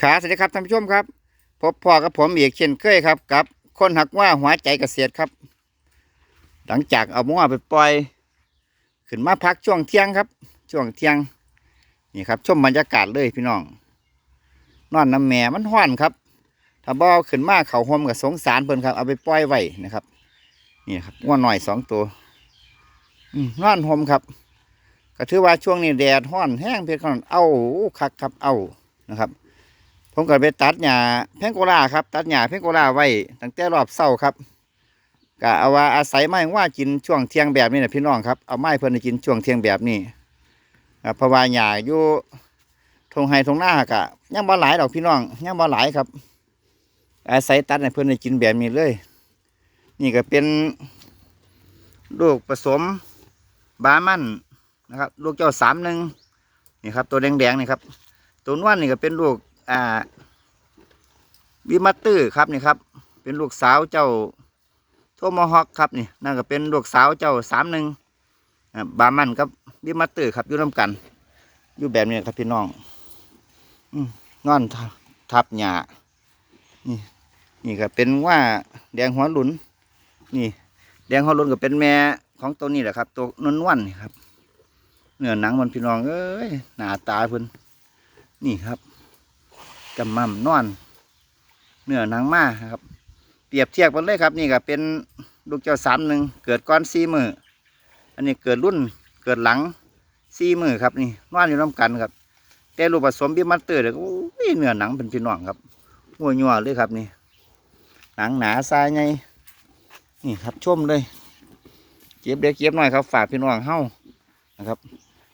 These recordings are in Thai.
ขาสวัสดีครับท่านผู้ชมครับ พบพ่อกับผมอีกเช่นเคยครับกับ คนหักว่าหัวใจเกษตรครับ หลังจากเอาม้วไปปล่อย ขึ้นมาพักช่วงเที่ยงครับ ช่วงเที่ยงนี่ครับชมบรรยากาศเลยพี่น้อง นอนน้ำแม่มันห้อนครับ ถ้าบ่เอาขึ้นมาเขาห่มกับสงสารเพิ่นครับเอาไปปล่อยไว้นะครับ นี่ครับง้วหน่อยสองตัวนอนห่มครับก็ถือว่าช่วงนี้แดดห้อนแห้งเพียงคนเอาคักครับเอานะครับ ผมก็ไปตัดหญ้าแพงโกลาครับ ตัดหญ้าแพงโกลาไว้ตั้งแต่รอบเศร้าครับก็เอาว่าอาศัยไม้ว่ากินช่วงเที่ยงแบบนี้นะพี่น้องครับเอาไม้เพิ่อนให้กินช่วงเที่ยงแบบนี้ครับเพราะว่าหญ้าอยู่ทงไฮทงหน้ากะยังบ่หลายดอกพี่น้องยังบ่หลายครับ อาศัยตัดให้เพิ่อนให้กินแบบนี้เลย นี่ก็เป็นลูกผสมบามันนะครับ ลูกเจ้าสามหนึ่งนี่ครับ ตัวแดงๆนี่ครับ ตัวนวลนี่ก็เป็นลูก อ่าบิมัตเตอร์ครับนี่ครับ เป็นลูกสาวเจ้าโทมฮอกครับนี่นั่นก็เป็นลูกสาวเจ้าสามหนึ่งบามันกับบิมัตเตอร์ครับอยู่ร่วมกัน อยู่แบบนี้ครับพี่น้องอนอนทับทับหญ้านี่นี่ก็เป็นว่าแดงหัวหลุน นี่ แดงหัวหลุนก็เป็นแม่ของตัวนี้แหละครับ ตัวนวลนวลนี่ครับ เนื้อหนังมันพี่น้องเอ้ยหน้าตาเพิ่นนี่ครับ จำมั่มนอนเนื้อหนังมาครับ เปรียบเทียบกันเลยครับ นี่ก็เป็นลูกเจ้าสามหนึ่งเกิดก้อนสี่มืออันนี้เกิดรุ่นเกิดหลังสี่มือครับนี่นอนอยู่น้ำกันครับ แต่ลูกผสมบิมัตเตอร์เด็กโอ้ยเนื้อหนังเป็นพี่น้องครับหัวยัวเลยครับนี่ หนังหนาทรายไงนี่ครับชมเลยเก็บเด็กเก็บหน่อยครับ ฝากพี่น้องเฮ้านะครับ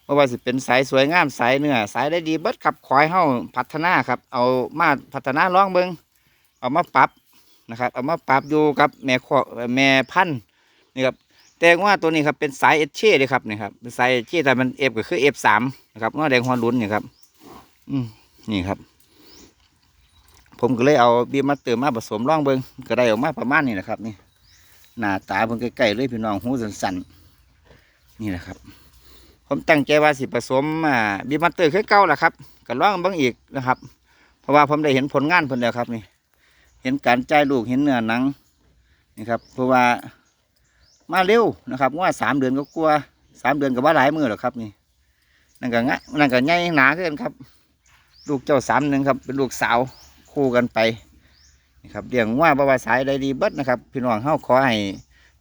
เพราว่าสิเป็นสายสวยงามสายเนื้อสายได้ดีเบิดขับขอยเฮาพัฒนาครับ เอามาพัฒนาล่องเบิงเอามาปรับนะครับ เอามาปรับอยู่กับแม่ขอแม่พันธุ์นี่ครับแต่ว่าตัวนี้ครับเป็นสายเอชเช่เลยครับนี่ครับเป็นสายเอชเช่แต่มันเอฟก็คือเอฟสามนะครับง้อแดงฮอนลุ้นนี่ครับ อืมนี่ครับ ผมก็เลยเอาบีมาเติมมาผสมลองเบิงก็ได้ออกมาประมาณนี้นะครับ นี่หน้าตาเพิ่งใกล้ๆเลยพี่น้องหูสันๆนี่แหละครับ ผมตั้งใจว่าสิผสมอ่าบีมัตเตอร์คือเก่าแหละครับก็ลองบิ่งอีกนะครับ เพราะว่าผมได้เห็นผลงานเพิ่นแล้วครับนี่ เห็นการจ่ายลูกเห็นเนื้อหนังนี่ครับ เพราะว่ามาเร็วนะครับว่าสามเดือนก็กลัวสามเดือนก็ว่าหลายมือหรอกครับนี่นั่นก็งะนั่นก็ใหญ่หนาขึ้นครับ ลูกเจ้าสามหนึ่งครับเป็นลูกสาวคู่กันไปนี่ครับเลี้ยงว่าบาวาสายได้ดีเบิดนะครับ พี่น้องเฮาขอให้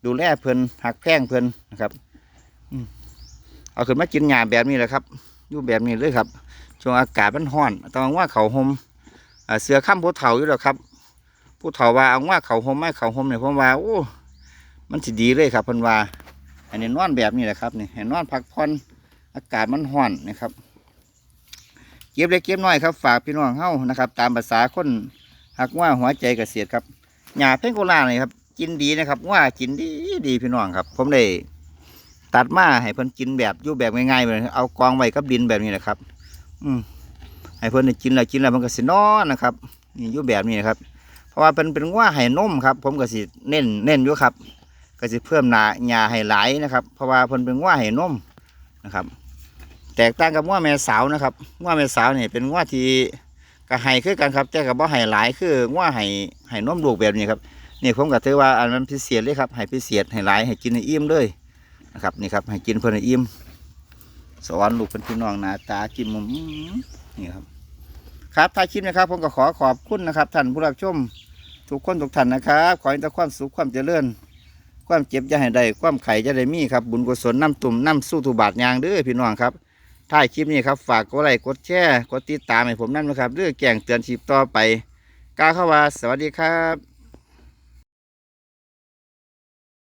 ดูแลเพิ่นหักแพงเพิ่นนะครับ เอาขึ้นมากินหญ้าแบบนี้แหละครับอยู่แบบนี้เลยครับช่วงอากาศมันร้อนต้องว่าเขาห่มอ่าเสือข้ามผู้เฒ่าอยู่แล้วครับผู้เฒ่าว่าเอาว่าเขาห่มไม่เขาห่มเนี่ยผมว่าโอ้มันสิดีเลยครับพิ่นว่าอันนี้นอนแบบนี้แหละครับนี่ให้นอนพักผ่อนอากาศมันร้อนนะครับ เก็บเล็กเก็บน้อยครับ ฝากพี่น้องเฮานะครับ ตามภาษาคนหักว่าหัวใจเกษตรครับหญ้าเพ่งโกลานี่ครับ กินดีนะครับว่ากินดีดีพี่น้องครับ ผมได้ ตัดมาให้เพิ่นกินแบบอยู่แบบง่ายๆเลยเอากองไว้กับดินแบบนี้แหละครับ อืมให้เพิ่นได้กินแล้วกินแล้วมันก็สินอนนะครับนี่อยู่แบบนี้นะครับ เพราะว่าเป็นเป็นว่าให้นมครับ ผมก็สิเน้นเน้นอยู่ครับ ก็สิเพิ่มหนาหญ้าให้หลายนะครับ เพราะว่าเพิ่นเป็นว่าให้นมนะครับ แตกต่างกับว่าแม่สาวนะครับว่าแม่สาวนี่เป็นว่าที่ก็ให้คือกันครับแต่กับว่าให้หลายคือว่าให้ให้นมลูกแบบนี้ครับนี่ผมก็ถือว่าอันนั้นพิเศษเลยครับให้พิเศษให้หลายให้กินให้อิ่มเลย นะครับนี่ครับให้กินเพื่อนให้อิ่มสอนลูกเป็นพี่น้องหนาตากินมุมนี่ครับ ครับท้ายคลิปนะครับผมก็ขอขอบคุณนะครับท่านผู้รับชมทุกคนทุกท่านนะครับขอให้แต่ความสุขความเจริญ ความเจ็บจะให้ได้ความไข่จะได้มีครับบุญกุศลน้ำตุ่มน้ำสู้ถูบาทยางเด้อพี่น้องครับท้ายคลิปนี้ครับฝากกดไลค์กดแชร์กดติดตามให้ผมนั่นนะครับเรื่องแก่งเตือนชีพต่อไปกาเข้าว่าสวัสดีครับ